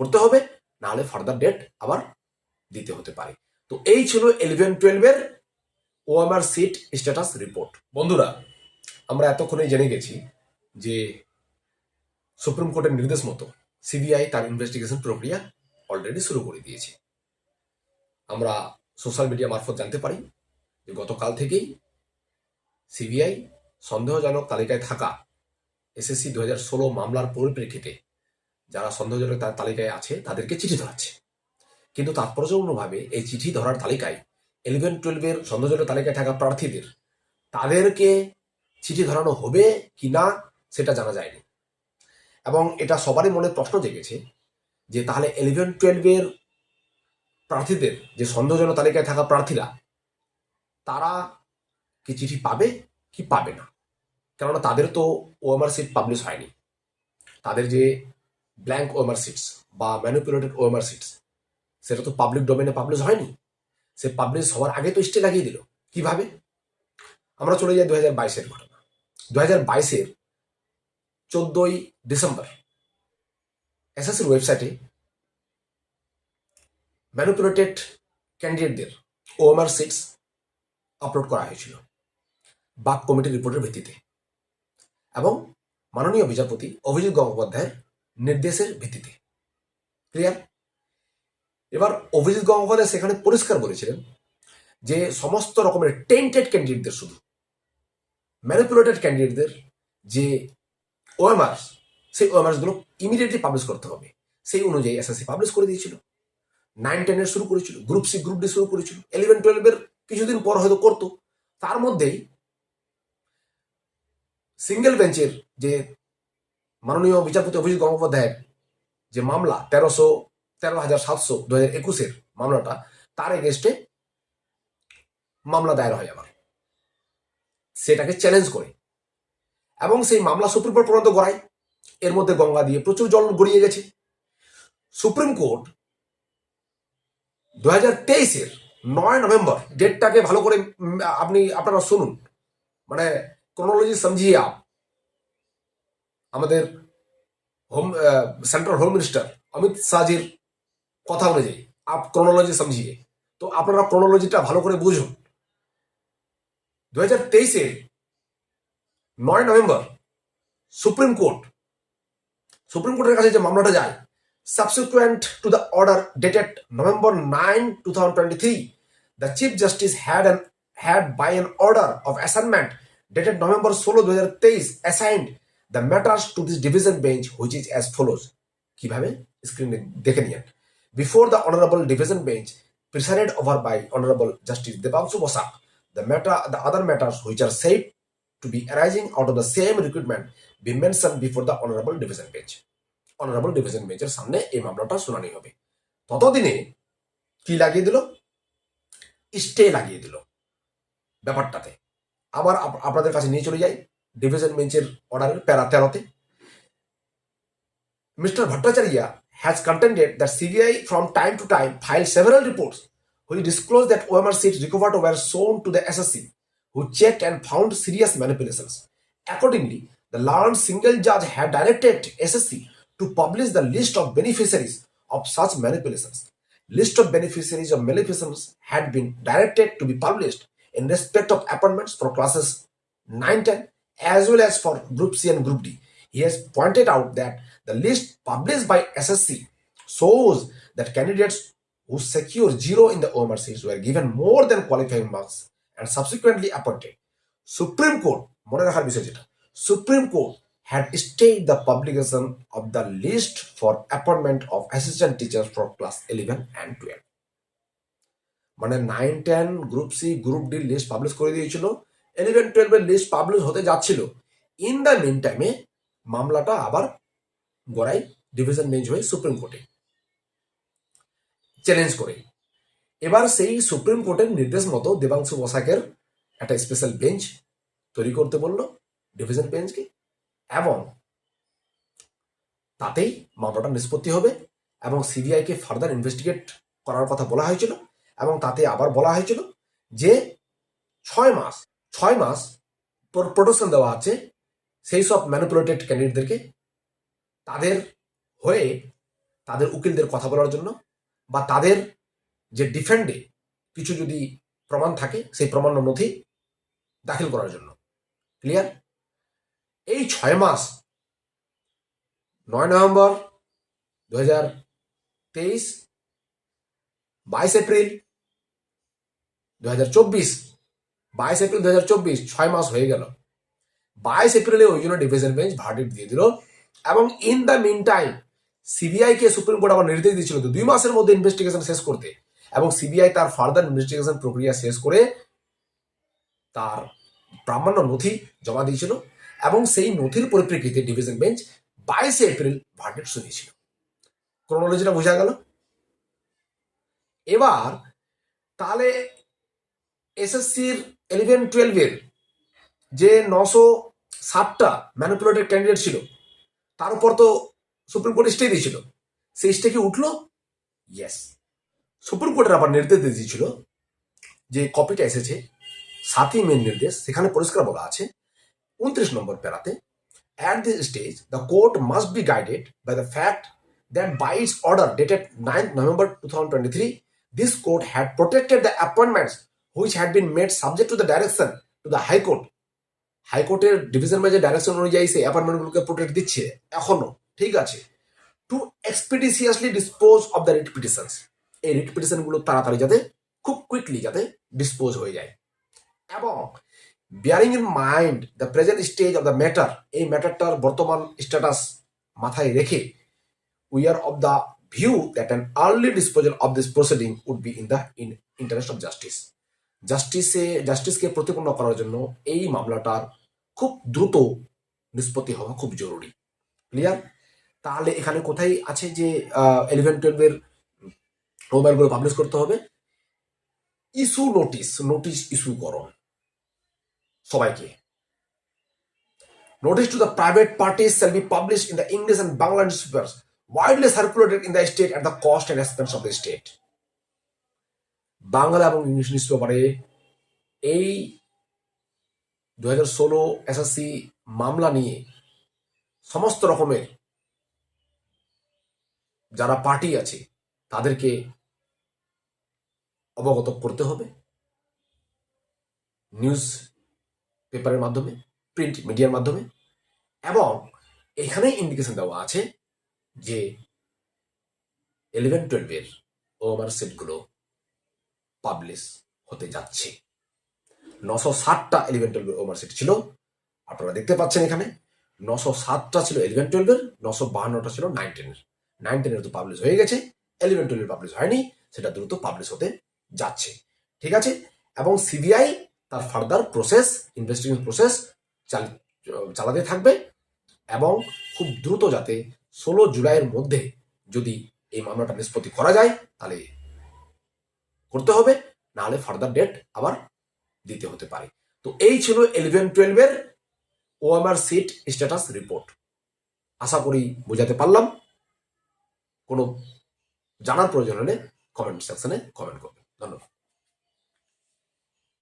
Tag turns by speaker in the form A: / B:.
A: করতে হবে, নাহলে ফার্দার ডেট আবার দিতে হতে পারে। তো এই ছিল ইলেভেন টুয়েলভের ওএমআর সিট স্ট্যাটাস রিপোর্ট বন্ধুরা, আমরা এতক্ষণে জেনে গেছি যে সুপ্রিম কোর্টের নির্দেশ মতো সিবিআই তার ইনভেস্টিগেশন প্রক্রিয়া অলরেডি শুরু করে দিয়েছে। আমরা সোশ্যাল মিডিয়া মারফত জানতে পারি যে গতকাল থেকেই সিবিআই সন্দেহজনক তালিকায় থাকা এসএসসি দু হাজার ষোলো মামলার পরিপ্রেক্ষিতে যারা সন্দেহজনক তার তালিকায় আছে, তাদেরকে চিঠি ধরাচ্ছে। কিন্তু তাৎপর্যপূর্ণভাবে এই চিঠি ধরার তালিকায় ইলেভেন টুয়েলভের সন্দেহজনক তালিকায় থাকা প্রার্থীদের তাদেরকে চিঠি ধরানো হবে কি না, সেটা জানা যায়নি। এবং এটা সবারই মনে প্রশ্ন জেগেছে যে তাহলে ইলেভেন টুয়েলভের প্রার্থীদের যে সন্দেহজনক তালিকায় থাকা প্রার্থীরা, তারা কি চিঠি পাবে কি পাবে না? কেননা তাদের তো ওএমআর সিট পাবলিশ হয়নি। তাদের যে ব্ল্যাঙ্ক ওএমআর সিটস বা ম্যানিপুলেটেড ওএমআর সিটস সেটা তো পাবলিক ডোমেনে পাবলিশ হয়নি। সে পাবলিশ হওয়ার আগে তো স্টে লাগিয়ে দিল। কীভাবে? আমরা চলে যাই দু হাজার বাইশের ঘটনা। দু হাজার বাইশের চোদ্দই ডিসেম্বর এসএসসির ওয়েবসাইটে ম্যানুপুলেটেড ক্যান্ডিডেটদের ওএমআর সিটস আপলোড করা হয়েছিল। বাক কমিটির রিপোর্টের ভিত্তিতে। এবং মাননীয় বিচারপতি অভিজিৎ গঙ্গোপাধ্যায়ের নির্দেশের ভিত্তিতে। ক্লিয়ার এবার অভিজিৎ গঙ্গোপাধ্যায় সেখানে পরিষ্কার বলেছিলেন যে সমস্ত রকমের টেন্টেড ক্যান্ডিডেটদের শুধু ম্যানিপুলেটেড ক্যান্ডিডেটদের যে ওএমআরস সেই ওএমআরসগুলো ইমিডিয়েটলি পাবলিশ করতে হবে। সেই অনুযায়ী এসএসসি পাবলিশ করে দিয়েছিল। নাইন টেনের শুরু করেছিল গ্রুপ সি গ্রুপ ডি শুরু করেছিল। ইলেভেন টুয়েলভের কিছুদিন পর হয়তো করতো। তার মধ্যেই সিঙ্গেল বেঞ্চের যে মাননীয় বিচারপতি অভিজিৎ গঙ্গোপাধ্যায়ের যে মামলা তেরোশো, তেরো হাজার সাতশো দু হাজার একুশের মামলাটা, তার এগেস্টে মামলা দায়ের হয় আবার। সেটাকে চ্যালেঞ্জ করে। এবং সেই মামলা সুপ্রিম কোর্ট পর্যন্ত গড়ায়। এর মধ্যে গঙ্গা দিয়ে প্রচুর জল গড়িয়ে গেছে। সুপ্রিম কোর্ট দু হাজার তেইশের নয় নভেম্বর ডেটটাকে ভালো করে আপনি, আপনারা শুনুন। মানে ক্রোনোলজি সমঝিয়ে আপ। আমাদের home central home minister Amit শাহজির কথা অনুযায়ী, আপ ক্রোনোলজি সমঝিয়ে। তো আপনারা ক্রোনোলজিটা ভালো করে বুঝুন। দু হাজার তেইশে নয় নভেম্বর সুপ্রিম কোর্ট, সুপ্রিম কোর্টের কাছে যে মামলাটা যায় subsequent to the order dated November nine two thousand twenty three the chief justice had an had by an order of assignment dated November 16 2023 assigned the matter to this division bench which is as follows কীভাবে? স্ক্রিনে দেখে নিয়ে before the honourable division bench presided over by honourable justice Debangshu Basak the matter the other matters which are said to be arising out of the same recruitment be mention before the honourable division bench honourable division বেঞ্চের সামনে এই মামলাটা শুনানি হবে। ততদিনে কি লাগিয়ে দিল? স্টে লাগিয়ে দিল। ব্যাপারটাতে। আবার আপনাদের কাছে নিয়ে চলে যাই। ডিভিশন বেঞ্চের অর্ডারের প্যারা তেরোতে mister Bhattacharya has contended that CBI from time to time filed several reports which disclosed that OMR seats recovered were shown to the SSC, who checked and found serious manipulations. Accordingly, the learned single judge had directed SSC to publish the list of beneficiaries of such manipulations. List of beneficiaries of manipulations had been directed to be published in respect of appointments for classes 9 10 as well as for Group C and Group D. He has pointed out that the list published by SSC shows that candidates who secure zero in the OMR seats were given more than qualifying marks and subsequently appointed. Supreme Court, মনে রাখার বিষয় যেটা Supreme Court had stayed the publication of the list for appointment of assistant teachers for class 11 and 12. মানে nine ten group C group D list publish করে দিয়েছিল eleven টুয়েলভের list publish হতে যাচ্ছিল। ইন দ্য মিন টাইমে মামলাটা আবার গড়াই ডিভিশন বেঞ্চ হয়ে সুপ্রিম কোর্টে চ্যালেঞ্জ করে। এবার সেই সুপ্রিম কোর্টের নির্দেশ মতো দেবাংশু বসাকের একটা স্পেশাল বেঞ্চ তৈরি করতে বলল ডিভিশন বেঞ্চকে এবং তাতেই মামলাটা নিষ্পত্তি হবে এবং সিবিআইকে ফার্দার ইনভেস্টিগেট করার কথা বলা হয়েছিল এবং তাতে আবার বলা হয়েছিল যে ছয় মাস ছয় মাস প্রোটেকশন দেওয়া আছে, সেই সব ম্যানিপুলেটেড ক্যান্ডিডেটদেরকে তাদের হয়ে তাদের উকিলদের কথা বলার জন্য বা তাদের যে ডিফেন্ডে কিছু যদি প্রমাণ থাকে, সেই প্রমাণ নথি দাখিল করার জন্য। ক্লিয়ার এই ছয় মাস, নয় নভেম্বর দু হাজার তেইশ, বাইশ এপ্রিল দু হাজার চব্বিশ বাইশ এপ্রিল দু হাজার চব্বিশ, ছয় মাস হয়ে গেল। বাইশ এপ্রিলে ওই জন্য ডিভিশন বেঞ্চ ভার্ডিক্ট দিয়ে দিল এবং in the mean time CBI K supreme court আবার নির্দেশ দিয়েছিল দুই মাসের মধ্যে ইনভেস্টিগেশন শেষ করতে এবং সিবিআই তার ফার্দার ইনভেস্টিগেশন প্রক্রিয়া শেষ করে তার প্রামাণ্য নথি জমা দিয়েছিল এবং সেই নথির পরিপ্রেক্ষিতে ডিভিশন বেঞ্চ বাইশে এপ্রিল ভার্ডিক্ট শুনিয়েছিল ক্রোনোলজিটা বোঝা গেল। এবার তাহলে এসএসসির ইলেভেন টুয়েলভের যে নশো ষাটটা ম্যানিপুলেটেড ক্যান্ডিডেট ছিল তার উপর তো সুপ্রিম কোর্ট স্টে দিয়েছিল। সেই স্টে কি উঠল? ইয়েস সুপ্রিম কোর্টের আবার নির্দেশ দিয়ে দিয়েছিল যে কপিটা এসেছে সাতই মেন নির্দেশ সেখানে পরিষ্কার বলা আছে। উনত্রিশ নম্বর প্যারাতে At this stage, the court must be guided by the fact that by its order dated 9th November 2023, this court had protected the appointments which had been made subject to the direction to the high court হাইকোর্টের division বেঞ্চের direction অনুযায়ী সেই অ্যাপার্টমেন্টগুলোকে protect দিচ্ছে, এখনও, ঠিক আছে? To expeditiously dispose of the writ petitions এই রিট পিটিশনগুলো তাড়াতাড়ি যাতে, খুব কুইকলি যাতে ডিসপোজ হয়ে যায়। এবং bearing in mind the present stage of the matter এই ম্যাটারটার বর্তমান স্ট্যাটাস মাথায় রেখে we are of the view that an early disposal of this proceeding would be in the in interest of justice জাস্টিসে, জাস্টিসকে প্রতিপন্ন করার জন্য এই মামলাটার খুব দ্রুত নিষ্পত্তি হওয়া খুব জরুরি। ক্লিয়ার? তাহলে এখানে কোথায় আছে যে ইলেভেন টুয়েলভের মোবাইলগুলো পাবলিশ করতে হবে? ইস্যু নোটিশ নোটিশ ইস্যু করো সবাইকে। Notice to the private parties shall publish published in the English and Bangla newspapers widely circulated in the state at the cost and expense of the state. Bangla এবং English news পেপারে এই দু হাজার ষোলো SSC মামলা নিয়ে সমস্ত রকমের যারা পার্টি আছে, তাদেরকে অবগত করতে হবে। নিউজ পেপারের মাধ্যমে, প্রিন্ট মিডিয়ার মাধ্যমে। এবং এখানেই ইন্ডিকেশন দেওয়া আছে যে ইলেভেন টুয়েলভের ওভার সেটগুলো পাবলিশ হতে যাচ্ছে। নশো ষাটটা ইলেভেন টুয়েলভের ওভার সেট ছিল। আপনারা দেখতে পাচ্ছেন এখানে, নশো সাতটা ছিল ইলেভেন টুয়েলভের নশো বাহান্নটা ছিল নাইন টেনের নাইন টেনের তো পাবলিশ হয়ে গেছে ইলেভেন টুয়েলভের পাবলিশ হয়নি, সেটা দ্রুত পাবলিশ হতে যাচ্ছে। ঠিক আছে? এবং সিবিআই তার ফার্দার প্রসেস ইনভেস্টিগেশন প্রসেস চালাতে থাকবে এবং খুব দ্রুত যাতে ষোলো জুলাইয়ের মধ্যে যদি এই মামলাটা নিষ্পত্তি করা যায়, তাহলে করতে হবে, নাহলে ফার্দার ডেট আবার দিতে হতে পারে। তো এই ছিল ইলেভেন টুয়েলভের ওএমআর সিট স্ট্যাটাস রিপোর্ট আশা করি বোঝাতে পারলাম। কোনো জানার প্রয়োজন হলে কমেন্ট সেকশনে কমেন্ট করবেন। ধন্যবাদ।